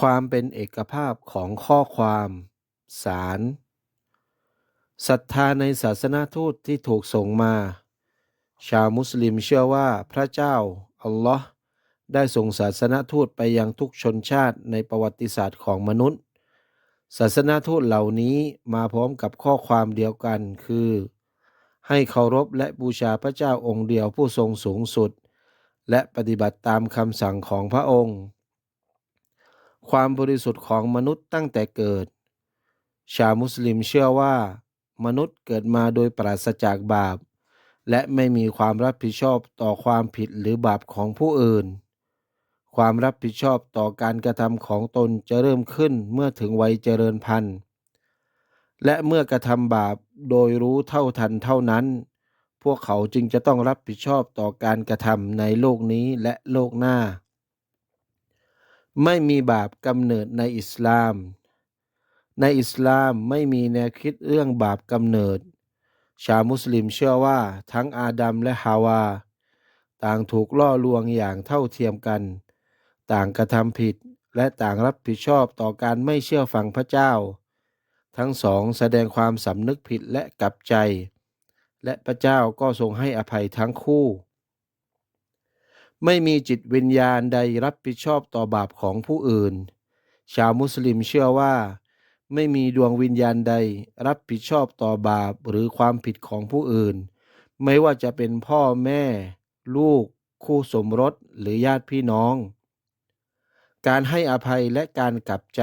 ความเป็นเอกภาพของข้อความสารศรัทธาในศาสนาทูตที่ถูกส่งมา ชาวมุสลิมเชื่อว่าพระเจ้า อัลลอฮ์ได้ส่งศาสนาทูตไปยังทุกชนชาติในประวัติศาสตร์ของมนุษย์ ศาสนาทูตเหล่านี้มาพร้อมกับข้อความเดียวกันคือ ให้เคารพและบูชาพระเจ้าองค์เดียวผู้ทรงสูงสุด และปฏิบัติตามคำสั่งของพระองค์ ความบริสุทธิ์ของมนุษย์ตั้งแต่เกิด ชาวมุสลิมเชื่อว่า มนุษย์เกิดมาโดยปราศจากบาป และไม่มีความรับผิดชอบต่อความผิดหรือบาปของผู้อื่น ความรับผิดชอบต่อการกระทำของตนจะเริ่มขึ้นเมื่อถึงวัยเจริญพันธุ์ และเมื่อกระทำบาปโดยรู้เท่าทันเท่านั้น พวกเขาจึงจะต้องรับผิดชอบต่อการกระทำในโลกนี้และโลกหน้า ไม่มีบาปกำเนิดในอิสลาม ในอิสลามไม่มีแนวคิดเรื่องบาปกำเนิด ชาวมุสลิมเชื่อว่าทั้งอาดัมและฮาวา ต่างถูกล่อลวงอย่างเท่าเทียมกัน ต่างกระทำผิดและต่างรับผิดชอบต่อการไม่เชื่อฟังพระเจ้า ทั้งสองแสดงความสำนึกผิดและกลับใจ และพระเจ้าก็ทรงให้อภัยทั้งคู่ ไม่มีจิตวิญญาณใดรับผิดชอบต่อบาปของผู้อื่น ชาวมุสลิมเชื่อว่า ไม่มีดวงวิญญาณใดรับผิดชอบต่อบาปหรือความผิดของผู้อื่น ไม่ว่าจะเป็นพ่อแม่ ลูก คู่สมรสหรือญาติพี่น้อง การให้อภัยและการกลับใจ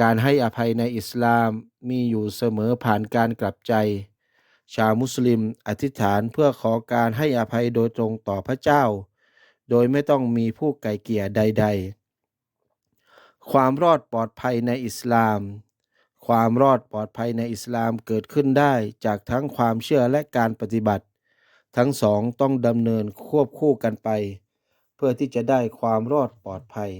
การให้อภัยในอิสลามมีอยู่เสมอผ่านการกลับใจ ชาวมุสลิมอธิษฐานเพื่อขอการให้อภัยโดยตรงต่อพระเจ้า โดยไม่ต้องมีผู้ไก่เกลี่ยใด ๆ ความรอดปลอดภัยในอิสลาม ความรอดปลอดภัยในอิสลามเกิดขึ้นได้จากทั้งความเชื่อและการปฏิบัติ ทั้งสองต้องดำเนินควบคู่กันไป เพื่อที่จะได้ความรอดปลอดภัย